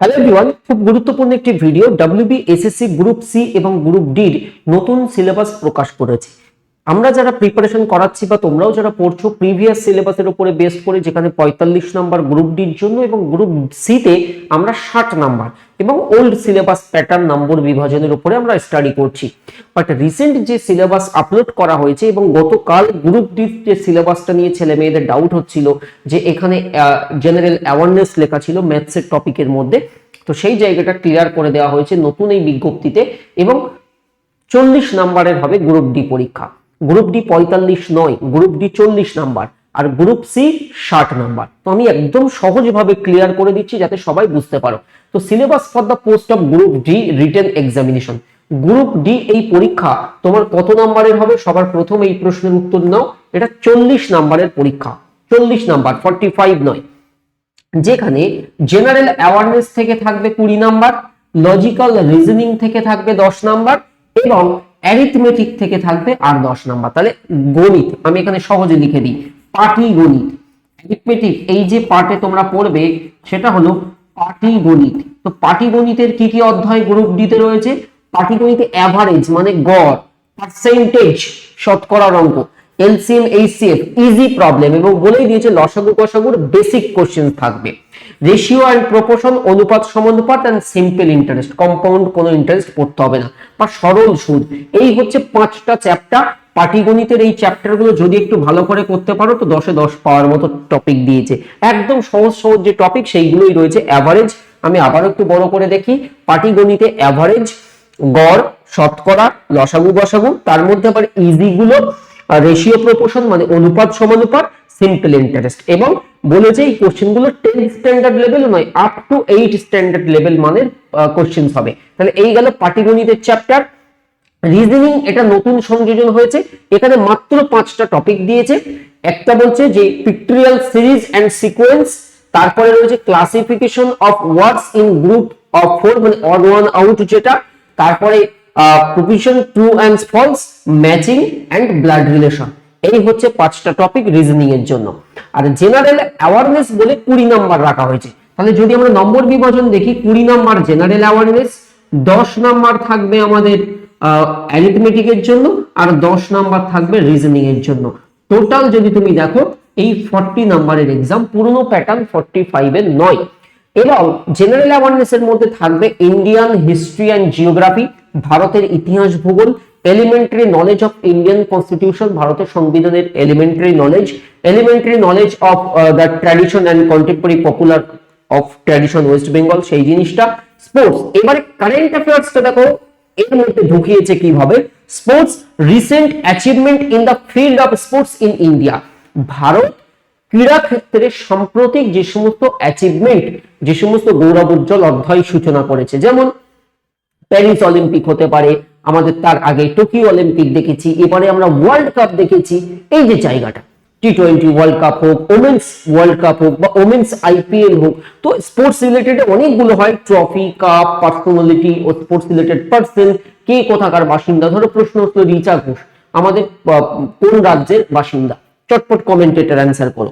Hello everyone খুব গুরুত্বপূর্ণ একটি video WB SSC group C এবং গ্রুপ ডির নতুন সিলেবাস প্রকাশ করেছে। আমরা যারা প্রিপারেশন করাচ্ছি বা তোমরাও যারা পড়ছো প্রিভিয়াস সিলেবাসের উপরে বেস করে যেখানে পঁয়তাল্লিশ নাম্বার গ্রুপ ডির জন্য এবং গ্রুপ সিতে আমরা ষাট নাম্বার এবং ওল্ড সিলেবাস প্যাটার্ন নম্বর বিভাজনের উপরে আমরা স্টাডি করছি। বাট রিসেন্ট যে সিলেবাস আপলোড করা হয়েছে এবং গতকাল গ্রুপ ডির যে সিলেবাসটা নিয়ে ছেলে মেয়েদের ডাউট হচ্ছিল যে এখানে জেনারেল অ্যাওয়ারনেস লেখা ছিল ম্যাথসের টপিকের মধ্যে, তো সেই জায়গাটা ক্লিয়ার করে দেওয়া হয়েছে নতুন এই বিজ্ঞপ্তিতে এবং চল্লিশ নাম্বারের হবে গ্রুপ ডি পরীক্ষা। গ্রুপ ডি পঁয়তাল্লিশ নয়, গ্রুপ ডি চল্লিশ নাম্বার, আর গ্রুপ সি ষাট নাম্বার। তো আমি একদম সহজভাবে ক্লিয়ার করে দিচ্ছি যাতে সবাই বুঝতে পারো। তো syllabus for the post of group D written examination group D এই পরীক্ষা তোমার কত নাম্বারের হবে? সবার প্রথম এই প্রশ্নের উত্তর নাও। এটা চল্লিশ নাম্বারের পরীক্ষা। চল্লিশ নাম্বার ফর্টি ফাইভ নয়। যেখানে জেনারেল অ্যাওয়ারনেস থেকে থাকবে কুড়ি নাম্বার লজিক্যাল রিজনিং থেকে থাকবে দশ নাম্বার, এবং অ্যারিথমেটিক থেকে থাকবে আর দশ নাম্বার। তাহলে গণিত, আমি এখানে সহজে লিখে দিই। পাটি গণিত অ্যারিথমেটিক এই যে পার্টে তোমরা পড়বে, সেটা হলো পাটি গণিত তো পাটি গণিতের কি কি অধ্যায় গ্রুপ ডিতে রয়েছে? পাটি গণিতে অ্যাভারেজ মানে গড় পার্সেন্টেজ শতকরার অঙ্ক। এলসিএম এইচসিএফ ইজি প্রবলেম এবং বলেই দিয়েছে লসাগু, কসাগুর বেসিক কোশ্চেন থাকবে। রেশিও অ্যান্ড প্রপোর্শন অনুপাত সমানুপাত অ্যান্ড সিম্পল ইন্টারেস্ট কম্পাউন্ড কোনো ইন্টারেস্ট পড়তে হবে না। বা সরল সুদ। এই হচ্ছে পাঁচটা চ্যাপ্টার পাটিগণিতের এই চ্যাপ্টারগুলো যদি একটু ভালো করে করতে পারো তো দশে দশ পাওয়ার মতো টপিক দিয়েছে। একদম সহজ সহজ যে টপিক সেইগুলোই রয়েছে। অ্যাভারেজ আমি আবার একটু বড় করে দেখি। পাটিগণিতে অ্যাভারেজ গড়, শতকরা, লসাগু বসাগু তার মধ্যে আবার ইজি গুলো রেশিও প্রপোর্শন মানে অনুপাত সমানুপাত সিম্পল ইন্টারেস্ট এবং বলেছে এই কোশ্চেনগুলো টেন স্ট্যান্ডার্ড লেভেল নয় up to eight standard level মানের কোশ্চেন হবে। তাহলে এই গেল পাটিগণিতের চ্যাপ্টার রিজনিং এটা নতুন সংযোজন হয়েছে। এখানে মাত্র পাঁচটা টপিক দিয়েছে। একটা বলছে যে পিক্টোরিয়াল সিরিজ অ্যান্ড সিকোয়েন্স তারপরে রয়েছে classification of words in group of four মানে অড ওয়ান আউট যেটা। তারপরে provision true and false matching and blood relation এই হচ্ছে পাঁচটা টপিক রিজনিং এর জন্য। আর জেনারেল অ্যাওয়ারনেস বলে কুড়ি নাম্বার রাখা হয়েছে। তাহলে যদি আমরা নম্বর বিভাজন দেখি, কুড়ি নাম্বার জেনারেল অ্যাওয়ারনেস দশ নাম্বার থাকবে আমাদের অ্যারিথমেটিকের জন্য, আর দশ নাম্বার থাকবে রিজনিং এর জন্য। টোটাল যদি তুমি দেখো, এই ফর্টি নাম্বারের এক্সাম পুরনো প্যাটার্ন ফর্টি ফাইভ এর নয়। এবং জেনারেল অ্যাওয়ারনেস এর মধ্যে থাকবে ইন্ডিয়ান হিস্ট্রি অ্যান্ড জিওগ্রাফি ভারতের ইতিহাস ভূগোল elementary knowledge of Indian constitution ভারতের সংবিধানের elementary knowledge elementary knowledge of the tradition and contemporary popular of tradition West Bengal সেই জিনিসটা। স্পোর্টস এবারে কারেন্ট অ্যাফেয়ার্সটা দেখো, এর মধ্যে ঢুকিয়েছে কীভাবে? Sports recent achievement in the field of sports in India Bharat ক্রীড়া ক্ষেত্রে সাম্প্রতিক যে সমস্ত অ্যাচিভমেন্ট যে সমস্ত গৌরবোজ্জ্বল অধ্যায় সূচনা করেছে, যেমন প্যারিস অলিম্পিক হতে পারে, আমাদের তার আগে টোকিও অলিম্পিক দেখেছি, এবারে আমরা ওয়ার্ল্ড কাপ দেখেছি, এই যে জায়গাটা টি টোয়েন্টি ওয়ার্ল্ড কাপ হোক ওমেন্স ওয়ার্ল্ড কাপ হোক বা ওমেন্স আইপিএল হোক, তো স্পোর্টস রিলেটেড অনেকগুলো হয় ট্রফি কাপ পার্সোনালিটি ও স্পোর্টস রিলেটেড পার্সন কে কোথাকার বাসিন্দা, ধরো প্রশ্ন হচ্ছে রিচা ঘোষ, আমাদের কোন রাজ্যের বাসিন্দা, চটপট কমেন্টেটার অ্যান্সার করো।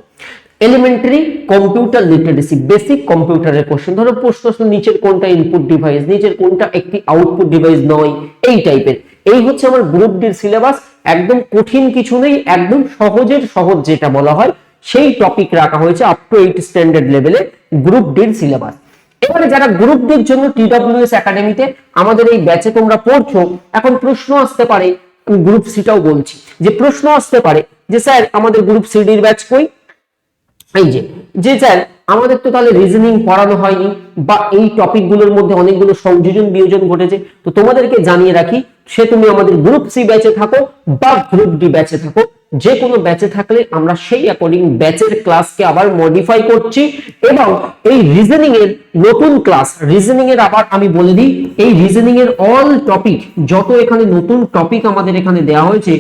এলিমেন্টারি কম্পিউটার লিটারেসি বেসিক কম্পিউটারের কোশ্চেন ধরো প্রশ্ন নিচের কোনটা ইনপুট ডিভাইস নিচের কোনটা একটি আউটপুট ডিভাইস নয়, এই টাইপের এই হচ্ছে আমার গ্রুপ ডির সিলেবাস একদম কঠিন কিছু নেই, একদম সহজের সহজ যেটা বলা হয়, সেই টপিক রাখা হয়েছে আপ টু এইট স্ট্যান্ডার্ড লেভেলে গ্রুপ ডির সিলেবাস এবারে যারা গ্রুপ ডির জন্য টিডব্লিউএস একাডেমিতে আমাদের এই ব্যাচে তোমরা পড়ছো, এখন প্রশ্ন আসতে পারে গ্রুপ সিটাও বলছি। যে প্রশ্ন আসতে পারে, যে স্যার আমাদের গ্রুপ সিডির ব্যাচ কই? এই যে যে স্যার, আমাদের তো তাহলে রিজনিং পড়ানো হয়নি, বা এই টপিকগুলোর মধ্যে অনেকগুলো সংযোজন বিয়োজন ঘটেছে, তো তোমাদেরকে জানিয়ে রাখি, সে তুমি আমাদের গ্রুপ সি ব্যাচে থাকো, বা গ্রুপ ডি ব্যাচে থাকো, যে কোনো ব্যাচে থাকলে আমরা সেই অ্যাকর্ডিং ব্যাচের ক্লাসকে আবার মডিফাই করছি, এবং এই রিজনিং এর নতুন ক্লাস রিজনিং এর আবার আমি বলে দিই, এই রিজনিং এর অল টপিক যত এখানে নতুন টপিক আমাদের এখানে দেওয়া হয়েছে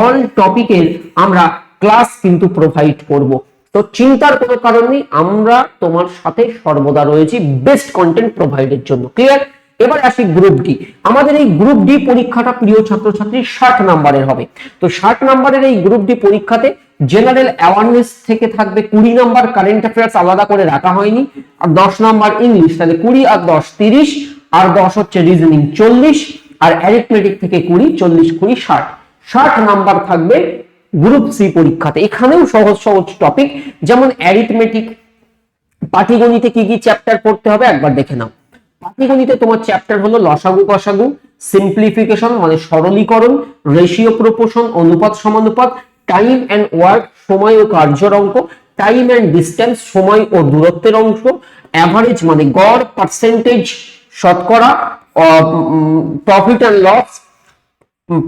অল টপিকের আমরা ক্লাস কিন্তু প্রোভাইড করব। তো চিন্তার কোনো কারণ নেই, আমরা তোমার সাথে সর্বদা রয়েছি বেস্ট কন্টেন্ট প্রোভাইডের জন্য ক্লিয়ার এবার আসি গ্রুপ ডি আমাদের এই গ্রুপ ডি পরীক্ষাটা প্রিয় ছাত্রছাত্রী ষাট নাম্বারের হবে, তো ষাট নাম্বারের এই গ্রুপ ডি পরীক্ষাতে জেনারেল অ্যাওয়ারনেস থেকে থাকবে কুড়ি নাম্বার কারেন্ট অ্যাফেয়ার্স আলাদা করে রাখা হয়নি, আর দশ নাম্বার ইংলিশ তাহলে কুড়ি আর দশ তিরিশ, আর দশ হচ্ছে রিজনিং চল্লিশ, আর অ্যারিথমেটিক থেকে কুড়ি, চল্লিশ কুড়ি ষাট ষাট নাম্বার থাকবে গ্রুপ সি পরীক্ষাতে। এখানেও সহজ সহজ টপিক যেমন অ্যারিথমেটিক পাটিগণিতে কি কি চ্যাপ্টার পড়তে হবে একবার দেখে নাও। পাটিগণিতে তোমার চ্যাপ্টার হলো লসাগু, কসাগু সিম্পলিফিকেশন মানে সরলীকরণ রেশিও প্রপোর্শন অনুপাত সমানুপাত টাইম এন্ড ওয়ার্ক সময় ও কার্যের অঙ্ক টাইম এন্ড ডিস্টেন্স সময় ও দূরত্বের অংশ অ্যাভারেজ মানে গড় পার্সেন্টেজ শতকরা profit and loss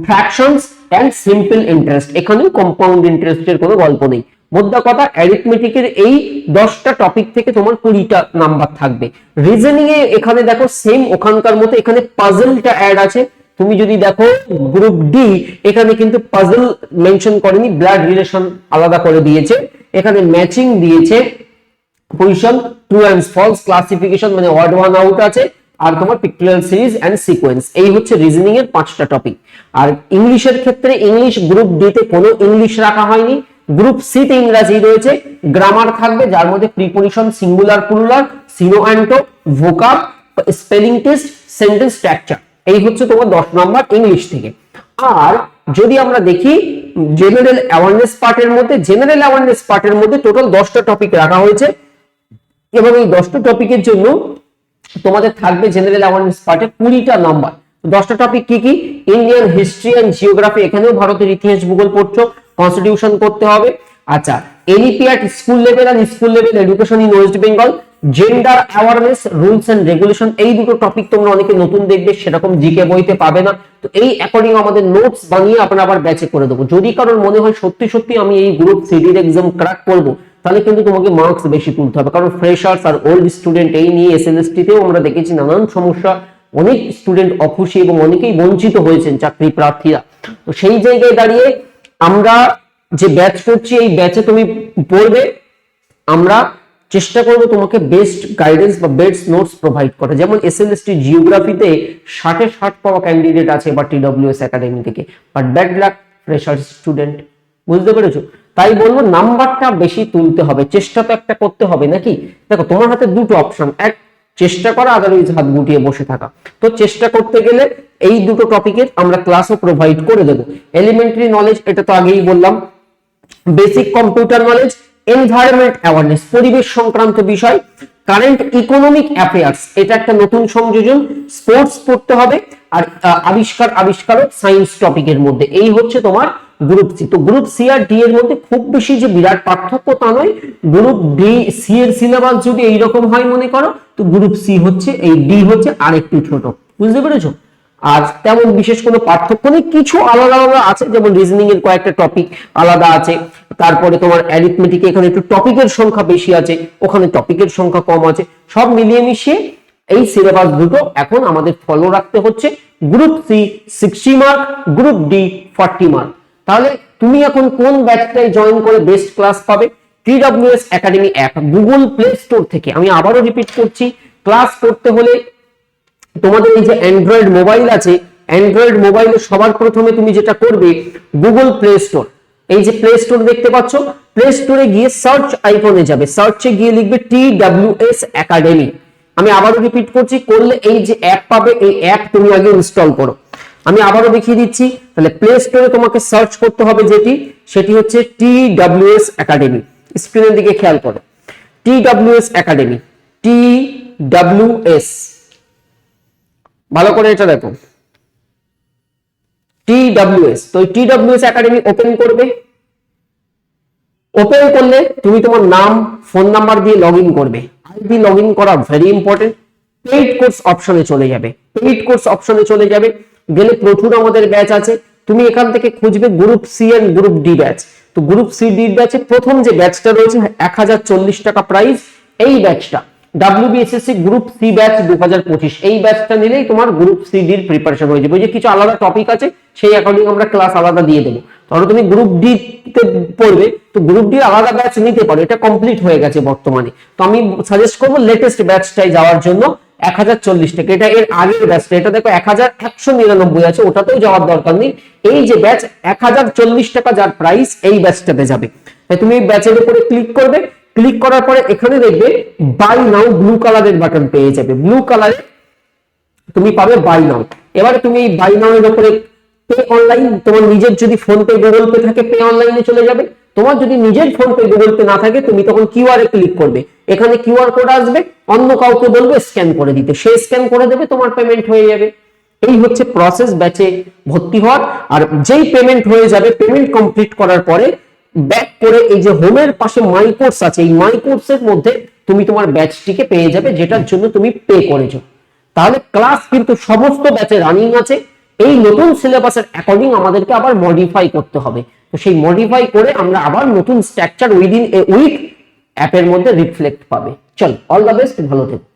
fractions and simple interest এখানেও কম্পাউন্ড ইন্টারেস্টের কোনো গল্প নেই। মোদ্দা কথা অ্যারিথমেটিকের এই দশটা টপিক থেকে তোমার কুড়িটা নাম্বার থাকবে। রিজনিং এ এখানে দেখো সেম ওখানকার মতো এখানে পাজলটা অ্যাড আছে। তুমি যদি দেখো গ্রুপ ডি এখানে কিন্তু পাজল মেনশন করেনি ব্লাড রিলেশন আলাদা করে দিয়েছে। এখানে ম্যাচিং দিয়েছে। Position true and false classification মানে ওয়ার্ড ওয়ান আউট আছে। আর তোমার পিক্টোরিয়াল সিরিজ এন্ড সিকোয়েন্স এই হচ্ছে রিজনিং এর পাঁচটা টপিক আর ইংলিশের ক্ষেত্রে ইংলিশ গ্রুপ ডি তে কোনো ইংলিশ রাখা হয়নি গ্রুপ সি তে ইংরাজি রয়েছে গ্রামার থাকবে, যার মধ্যে preposition singular plural syno anto vocab spelling test sentence structure এই হচ্ছে তোমার দশ নম্বর ইংলিশ থেকে। আর যদি আমরা দেখি জেনারেল অ্যাওয়ারনেস পার্টের মধ্যে জেনারেল অ্যাওয়ারনেস পার্টের মধ্যে টোটাল দশটা টপিক রাখা হয়েছে, এবং এই দশটা টপিকের জন্য তোমাদের থাকবে জেনারেল অ্যাওয়ারনেস পার্টে কুড়িটা নাম্বার দশটা টপিক কি কি? ইন্ডিয়ান হিস্ট্রি অ্যান্ড জিওগ্রাফি এখানেও ভারতের ইতিহাস ভূগোল পড়ছো কনস্টিটিউশন করতে হবে। আচ্ছা এনইপিআর school level and school level education in West Bengal gender awareness rules and regulation এই দুটো টপিক তোমরা অনেকে নতুন দেখবে, সেরকম জিকে বইতে পাবে না। তো এই অ্যাকর্ডিং আমাদের নোটস বানিয়ে আপনারা আবার ব্যাচে করে দেবো। যদি কারোর মনে হয় সত্যি সত্যি আমি এই গ্রুপ সিডির এক্সাম ক্র্যাক করব তাহলে কিন্তু তোমাকে মার্কস বেশি তুলতে হবে। কারণ ফ্রেশার্স আর ওল্ড স্টুডেন্ট এই নিয়ে এসএলএসটি তেও আমরা দেখেছি নানান সমস্যা। অনেক স্টুডেন্ট অখুশি এবং অনেকেই বঞ্চিত হয়েছেন চাকরি প্রার্থীরা। তো সেই জায়গায় দাঁড়িয়ে আমরা যে ব্যাচ করছি, এই ব্যাচে তুমি পড়বে। আমরা চেষ্টা করব তোমাকে বেস্ট গাইডেন্স বা বেস্ট নোটস প্রোভাইড করা যেমন এসএলএসটি জিওগ্রাফিতে ষাটে ষাট পাওয়া ক্যান্ডিডেট আছে বা টিডব্লিউএস একাডেমি থেকে। But bad luck fresher student বুঝতে পেরেছ? তাই বলব নাম্বারটা বেশি তুলতে হবে। চেষ্টা তো একটা করতে হবে নাকি? দেখো, তোমার হাতে দুটো অপশন এক, চেষ্টা করা আদারওয়াইজ হাত গুটিয়ে বসে থাকা। তো চেষ্টা করতে গেলে এই দুটো টপিকের আমরা ক্লাসও প্রোভাইড করে দেবো। এলিমেন্টারি নলেজ এটা তো আগেই বললাম। Basic computer knowledge environment awareness পরিবেশ সংক্রান্ত বিষয় কারেন্ট ইকোনমিক অ্যাফেয়ার্স এটা একটা নতুন সংযোজন। স্পোর্টস পড়তে হবে, আর আবিষ্কার, আবিষ্কারক সায়েন্স টপিকের মধ্যে। এই হচ্ছে তোমার গ্রুপ সি তো গ্রুপ সি আর ডি এর মধ্যে খুব বেশি যে বিরাট পার্থক্য তা নয়। গ্রুপ ডি সি এর সিলেবাস যদি এইরকম হয় মনে করো, তো গ্রুপ সি হচ্ছে, এই ডি হচ্ছে আরেকটু ছোট। বুঝতে পেরেছ? আর তেমন বিশেষ কোনো পার্থক্য নেই, কিছু আলাদা আলাদা আছে, যেমন রিজনিং এর কয়েকটা টপিক আলাদা আছে। তারপরে তোমার অ্যারিথমেটিক এখানে একটু টপিকের সংখ্যা বেশি আছে, ওখানে টপিকের সংখ্যা কম আছে। সব মিলিয়ে মিশিয়ে এই সিলেবাস দুটো এখন আমাদের ফলো রাখতে হচ্ছে। Group C sixty mark group D forty mark তাহলে তুমি এখন কোন ব্যাচটায় জয়েন করে বেস্ট ক্লাস পাবে? TWS academy app Google play store থেকে। আমি আবারও রিপিট করছি ক্লাস করতে হলে তোমাদের এই যে অ্যান্ড্রয়েড মোবাইল আছে অ্যান্ড্রয়েড মোবাইলে সবার প্রথমে তুমি যেটা করবে গুগল প্লে স্টোর এই যে প্লে স্টোর দেখতে পাচ্ছ প্লে স্টোরে গিয়ে সার্চ আইকনে যাবে। সার্চে গিয়ে লিখবে টি ডাব্লিউ এস একাডেমি আমি আবারও রিপিট করছি, করলে এই যে অ্যাপ পাবে, এই অ্যাপ তুমি আগে ইনস্টল করো। আমি আবারও দেখিয়ে দিচ্ছি, তাহলে প্লে স্টোরে তোমাকে সার্চ করতে হবে যেটি, সেটি হচ্ছে টি ডাব্লিউ এস একাডেমি স্ক্রিনের দিকে খেয়াল করো। T W S academy T W S ভালো করে এটা দেখো। টিডব্লিউএস তো টিডব্লিউএস একাডেমি ওপেন করবে। ওপেন করলে তুমি তোমার নাম ফোন নাম্বার দিয়ে লগ করবে। আইডি লগ করা ভেরি ইম্পর্টেন্ট পেইড কোর্স অপশনে চলে যাবে। পেইড কোর্স অপশনে চলে যাবে। গেলে প্রচুর আমাদের ব্যাচ আছে। তুমি এখান থেকে খুঁজবে group C and group D batch তো গ্রুপ সি ডি ব্যাচে প্রথম যে ব্যাচটা রয়েছে, এক হাজার চল্লিশ টাকা প্রাইস এই ব্যাচটা ডাব্লিউবিএসএসসি গ্রুপ সি ব্যাচ দু হাজার পঁচিশ। এই ব্যাচটা নিলেই তোমার গ্রুপ সি ডির প্রিপারেশন হয়ে যাবে। যে কিছু আলাদা টপিক আছে, সেই অ্যাকর্ডিং আমরা ক্লাস আলাদা দিয়ে দেবো। ধরো তুমি গ্রুপ ডি পড়বে, তো গ্রুপ ডি আলাদা ব্যাচ নিতে পারো। এটা কমপ্লিট হয়ে গেছে বর্তমানে। তো আমি সাজেস্ট করব লেটেস্ট ব্যাচটাই যাওয়ার জন্য। এক হাজার চল্লিশ টাকা। এটা এর আগের ব্যাচটা এটা দেখো এক হাজার একশো নিরানব্বই আছে, ওটাতেও যাওয়ার দরকার নেই। এই যে ব্যাচ এক হাজার চল্লিশ টাকা যার প্রাইস এই ব্যাচটাতে যাবে। তুমি এই ব্যাচের উপরে ক্লিক করবে। ক্লিক করার পরে এখানে দেখবে বাই নাও ব্লু কালারের বাটন পেয়ে যাবে। ব্লু কালারে তুমি পাবে বাই নাও এবারে তুমি এই বাই নাও এর উপরে পে অনলাইন তোমার নিজের যদি ফোন পে গুগল পে থাকে পে অনলাইনে চলে যাবে। তোমার যদি নিজের ফোন পে গুগল পে না থাকে, তুমি তখন কিউআর এ ক্লিক করবে। এখানে কিউআর কোড আসবে, অন্য কাউকে বলবে স্ক্যান করে দিতে। সে স্ক্যান করে দেবে, তোমার পেমেন্ট হয়ে যাবে। এই হচ্ছে প্রসেস ব্যাচে ভর্তি হওয়ার। আর যেই পেমেন্ট হয়ে যাবে পেমেন্ট কমপ্লিট করার পরে ব্যাক করে এই যে হোমের পাশে মাই কোর্স আছে, এই মাই কোর্সের মধ্যে তুমি তোমার ব্যাচটিকে পেয়ে যাবে, যেটার জন্য তুমি পে করেছ। তাহলে ক্লাস কিন্তু সমস্ত ব্যাচে রানিং আছে। এই নতুন সিলেবাসের অ্যাকর্ডিং আমাদেরকে আবার মডিফাই করতে হবে। তো সেই মডিফাই করে আমরা আবার নতুন স্ট্রাকচার উইদিন এ উইক অ্যাপের মধ্যে রিফ্লেক্ট পাবে। চল অল দ্য বেস্ট ভালো থেকো।